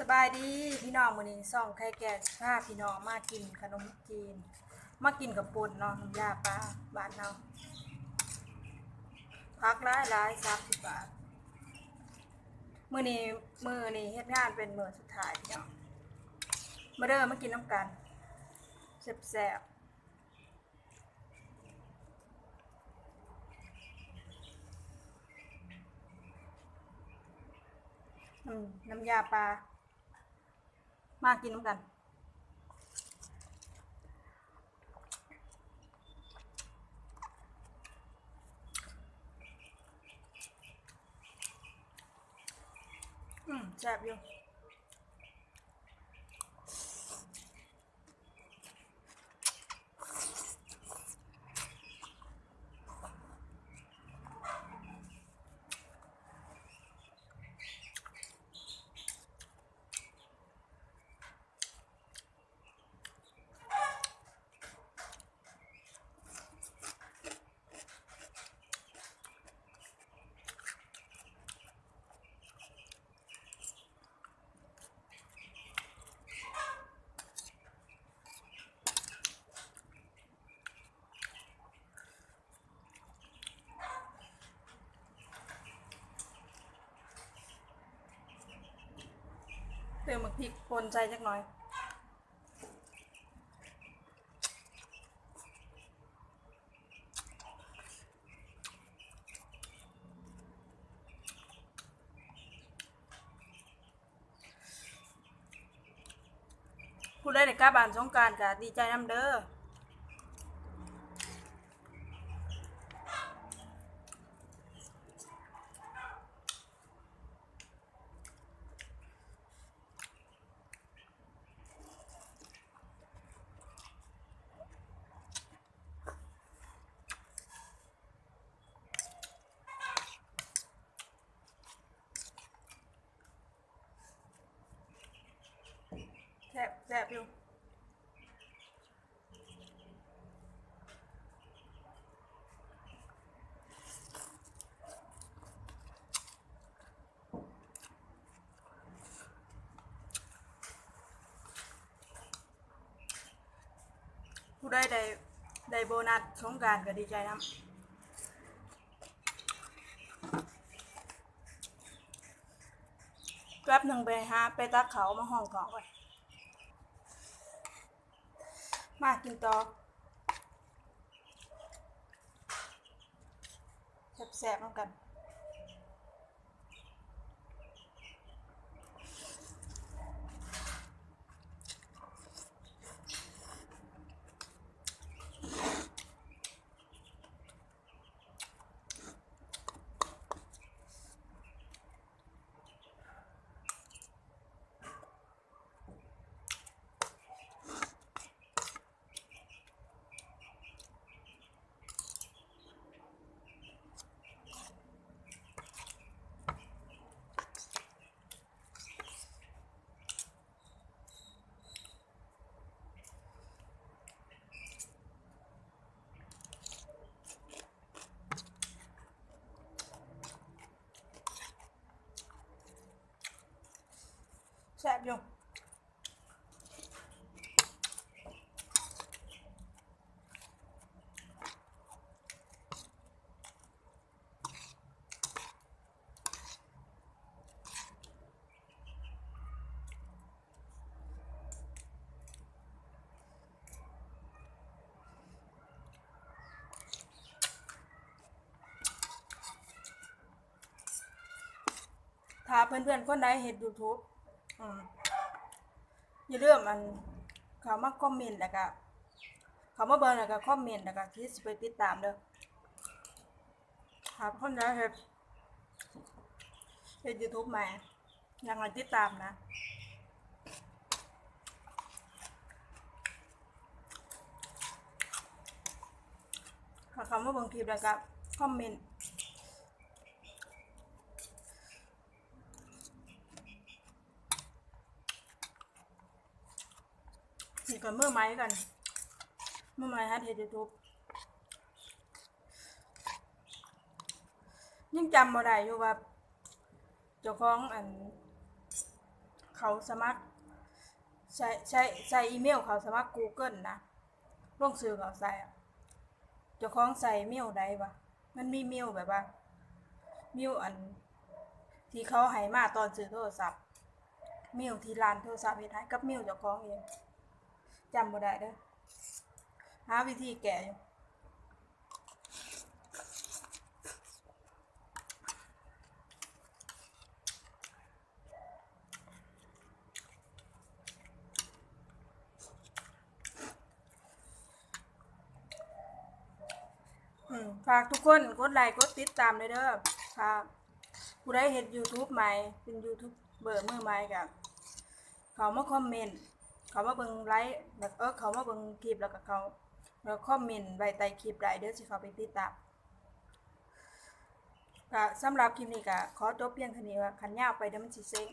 สบายดีพี่น้องมื้อนี้ซ่องไข่แก่พาพี่น้องมากินขนมจีน มากินกับป่นเนาะน้ำยาปลาบ้านเราพักหลายหลาย30บบาทมื้อนี้มื้อนี้เฮ็ดงานเป็นมื้อสุดท้ายพี่น้องมาเด้อมากินน้ำกันแซ่บน้ำยาปลา มากินน้ำกันอืมแซ่บอยู่ เติมหมึกพริกปนใจจักหน่อย ผู้ได้ในกล้าบานสงกรารกะดีใจน้ำเด้อ แซ่บแซ่บอยู่ผู้ได้ได้ได้โบนัสสงการก็ดีใจนะแป๊บหนึ่งไปหาไปตักเขามาห้องก่อนก่อน มากินต่อแซ่บๆเหมือนกัน ยู่ถ้าเพื่อนๆคนใดเห็น YouTube อืม อย่าลืมอันเขามาคอมเมนต์แล้วก็เขามาเบิ่งแล้วก็คอมเมนต์แล้วก็ที่ไปติดตามเด้อถ้าคนใดเห็นเห็น YouTube มายากให้ติดตามนะถ้าเขามาเบิ่งคลิปแล้วก็คอมเมนต์ ก่อนเมื่อไม้กัน เมื่อไม้ฮัทเฮดยูทูบยังจำบ่ได้อยู่ว่าเจ้าของอัน เขาสมัคร ใช้ใช้ใช้อีเมลเขาสมัคร Google นะลงชื่อเขาใส่อะเจ้าของใส่เมลใดวะมันมีเมลแบบว่าเมลอัน ที่เขาให้มาตอนซื้อโทรศัพท์เมลที่ร้านโทรศัพท์เฮ็ดให้กับเมลเจ้าของเอง จำบ่ได้เด้อหาวิธีแก้อยู่ฝากทุกคนกดไลค์กดติดตามเลยเด้อค่ะผู้ใดเห็น YouTube ใหม่ เป็นยูทูบเบอร์มือใหม่กับเขามาคอมเมนต์ เขามาเบิ่งไลค์แล้วเออเขามาเบิ่งคลิปแล้วก็เขาแล้วคอมเมนต์ไว้ใต้คลิปได้เด้อสิเขาไปติดตามก็สำหรับคลิปนี้ก็ขอจบเพียงเท่านี้ว่าคันยาวไปเดี๋ยวมันสิเซ็ง